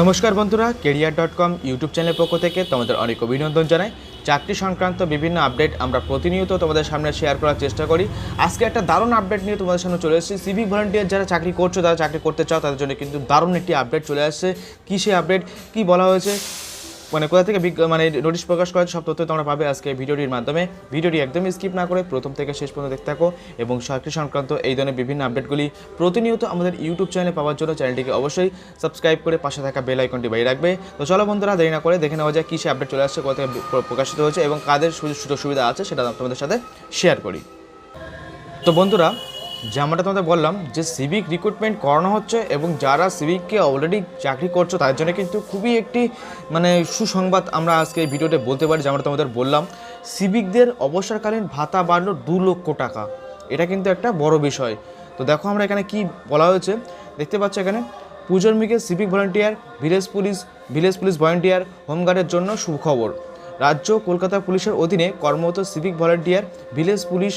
নমস্কার বন্ধুরা, career dot com YouTube চ্যানেলের পক্ষ থেকে তোমাদের অনেক অভিনন্দন জানাই। চাকরি সংক্রান্ত বিভিন্ন আপডেট আমরা প্রতিনিয়ত তোমাদের সামনে শেয়ার করার চেষ্টা করি। আজকে একটা দারুণ আপডেট নিয়ে তোমাদের সামনে চলে এসেছি। সিভিক ভলান্টিয়ার যারা চাকরি করছ, তারা চাকরি করতে চাও, তাদের জন্য কিন্তু দারুণ একটি আপডেট চলে আসছে। কী সে আপডেট কী বলা হয়েছে? মানে কোথা থেকে মানে নোটিশ প্রকাশ করা সব তথ্য তোমরা পাবে আজকে ভিডিওটির মাধ্যমে। ভিডিওটি একদমই স্কিপ না করে প্রথম থেকে শেষ পর্যন্ত দেখতে থাকো এবং চাকরি সংক্রান্ত এই ধরনের বিভিন্ন আপডেটগুলি প্রতিনিয়ত আমাদের ইউটিউব চ্যানেলে পাওয়ার জন্য চ্যানেলটিকে অবশ্যই সাবস্ক্রাইব করে পাশে থাকা বেল আইকনটি বাইরে রাখবে। তো চলো বন্ধুরা, দেরি না করে দেখে নেওয়া যায় কী সে আপডেট চলে আসছে, কোথা থেকে প্রকাশিত হয়েছে এবং কাদের সুযোগ সুযোগ সুবিধা আছে সেটা তোমাদের সাথে শেয়ার করি। তো বন্ধুরা যেমনটা তোমাদের বললাম, যে সিভিক রিক্রুটমেন্ট করানো হচ্ছে এবং যারা সিভিককে অলরেডি চাকরি করছ, তাদের জন্য কিন্তু খুবই একটি মানে সুসংবাদ আমরা আজকে এই ভিডিওতে বলতে পারি যেমনটা তোমাদের বললাম। সিভিকদের অবসরকালীন ভাতা বাড়লো দু লক্ষ টাকা। এটা কিন্তু একটা বড় বিষয়। তো দেখো আমরা এখানে কি বলা হয়েছে। দেখতে পাচ্ছ এখানে, পুজোর মিকে civic volunteer village police village police volunteer হোমগার্ডের জন্য সুখবর রাজ্য কলকাতা পুলিশের অধীনে কর্মরত civic volunteer village police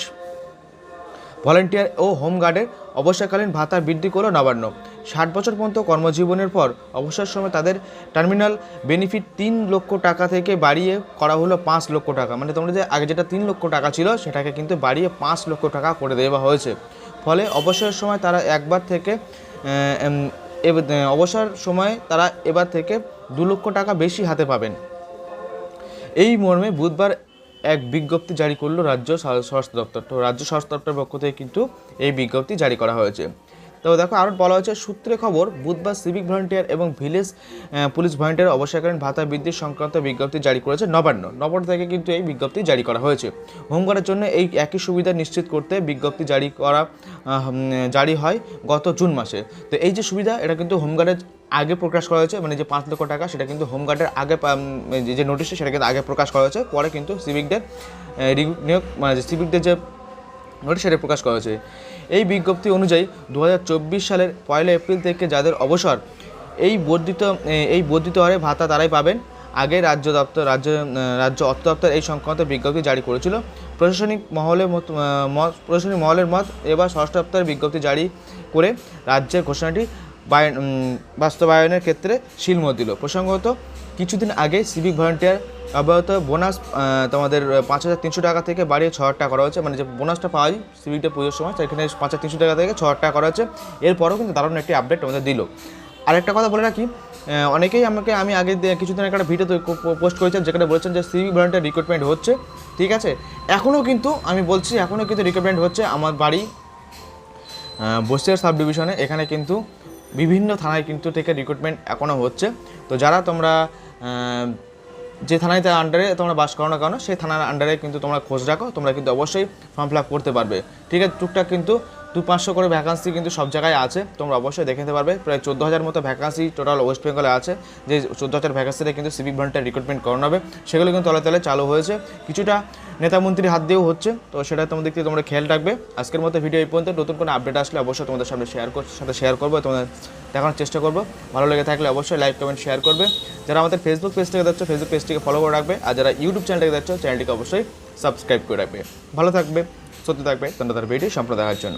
volunteer ও হোমগার্ডের অবসরকালীন ভাতা বৃদ্ধি করল নবান্ন। ষাট বছর পর্যন্ত কর্মজীবনের পর অবসর সময় তাদের টার্মিনাল বেনিফিট তিন লক্ষ টাকা থেকে বাড়িয়ে করা হলো পাঁচ লক্ষ টাকা। মানে তোমরা যে আগে যেটা তিন লক্ষ টাকা ছিল, সেটাকে কিন্তু বাড়িয়ে পাঁচ লক্ষ টাকা করে দেওয়া হয়েছে। ফলে অবসরের সময় তারা একবার থেকে অবসর সময় তারা এবার থেকে দু লক্ষ টাকা বেশি হাতে পাবেন। এই মর্মে বুধবার এক বিজ্ঞপ্তি জারি করল রাজ্য স্বরাষ্ট্র স্বাস্থ্য দপ্তর। তো রাজ্য স্বাস্থ্য দপ্তরের পক্ষ থেকে কিন্তু এই বিজ্ঞপ্তি জারি করা হয়েছে। তো দেখো আরও বলা হয়েছে, সূত্রে খবর, বুধবার সিভিক ভলান্টিয়ার এবং ভিলেজ পুলিশ ভলান্টিয়ার অবসরকালীন ভাতা বৃদ্ধির সংক্রান্ত বিজ্ঞপ্তি জারি করেছে নবান্ন। নবান্ন থেকে কিন্তু এই বিজ্ঞপ্তি জারি করা হয়েছে। হোমগার্ডের জন্য এই একই সুবিধা নিশ্চিত করতে বিজ্ঞপ্তি জারি করা জারি হয় গত জুন মাসে। তো এই যে সুবিধা, এটা কিন্তু হোমগার্ডের আগে প্রকাশ করা হয়েছে মানে যে পাঁচ লক্ষ টাকা, সেটা কিন্তু হোমগার্ডের আগে যে- নোটিশটা সেটা কিন্তু আগে প্রকাশ করা হয়েছে। পরে কিন্তু সিভিকদের নিয়োগ মানে সিভিকদের যে নোটিশ সেটা প্রকাশ করা হয়েছে। এই বিজ্ঞপ্তি অনুযায়ী দু হাজার চব্বিশ সালের পয়লা এপ্রিল থেকে যাদের অবসর, এই বর্ধিত এই বর্ধিত হারে ভাতা তারাই পাবেন। আগে রাজ্য দপ্তর, রাজ্য রাজ্য অর্থ দপ্তর এই সংক্রান্ত বিজ্ঞপ্তি জারি করেছিল। প্রশাসনিক মহলের মত প্রশাসনিক মহলের মত এবার ষষ্ঠ দপ্তর বিজ্ঞপ্তি জারি করে রাজ্যের ঘোষণাটি বায়ন বাস্তবায়নের ক্ষেত্রে শিলমত দিল। প্রসঙ্গত কিছুদিন আগে সিভিক ভলান্টিয়ার অব্যাহত বোনাস তোমাদের পাঁচ হাজার তিনশো টাকা থেকে বাড়িয়ে ছ হাজার টাকা করা হয়েছে। মানে যে বোনাসটা পাওয়া যায় সিভিকটা পুজোর সময়, সেখানে পাঁচ হাজার তিনশো টাকা থেকে ছ হাজার টাকা করা হয়েছে। এরপরেও কিন্তু দারুণ একটি আপডেট আমাদের দিল। আরেকটা কথা বলে রাখি অনেকেই আমাকে, আমি আগে কিছুদিন একটা ভিডিও পোস্ট করেছেন, যেখানে বলেছেন যে সিভিক ভলান্টিয়ার রিক্রুটমেন্ট হচ্ছে। ঠিক আছে? এখনও কিন্তু, আমি বলছি এখনও কিন্তু রিক্রুটমেন্ট হচ্ছে আমার বাড়ি বসিয়ার সাব ডিভিশনে এখানে কিন্তু বিভিন্ন থানায় কিন্তু থেকে রিক্রুটমেন্ট এখনও হচ্ছে। তো যারা তোমরা যে থানায় তার আন্ডারে তোমরা বাস করো না কেন, সেই থানার আন্ডারে কিন্তু তোমরা খোঁজ রাখো, তোমরা কিন্তু অবশ্যই ফর্ম ফিল করতে পারবে। ঠিক আছে, টুকটাক কিন্তু দু পাঁচশো করে ভ্যাকান্সি কিন্তু সব জায়গায় আছে, তোমরা অবশ্যই দেখে নিতে পারবে। প্রায় চোদ্দ হাজার মতো ভ্যাকান্সি টোটাল ওয়েস্ট বেঙ্গলে আছে, যে চোদ্দ হাজার ভ্যাকান্সিতে কিন্তু সিভিক ভলান্টিয়ার রিক্রুটমেন্ট করানো হবে। সেগুলো কিন্তু তলে তলে চালু হয়েছে। কিছুটা নেতা মন্ত্রীর হাত দিয়েও হচ্ছে, তো সেটা তোমাদের দিক তোমরা খেয়াল রাখবে। আজকের মতো ভিডিও এই পর্যন্ত। নতুন কোনো আপডেট আসলে অবশ্যই তোমাদের সামনে শেয়ার সাথে শেয়ার করব, তোমাদের দেখানোর চেষ্টা করব। ভালো লেগে থাকলে অবশ্যই লাইক কমেন্ট শেয়ার করবে। যারা আমাদের ফেসবুক পেজ থেকে দেখছ ফেসবুক পেজটিকে ফলো করে রাখবে। আর যারা ইউটিউব চ্যানেলটিকে দেখছ চ্যানেলটিকে অবশ্যই সাবস্ক্রাইব করে রাখবে। ভালো থাকবে সত্যি থাকবে তোমরা তার ভিডিও সম্প্রদায়ের জন্য।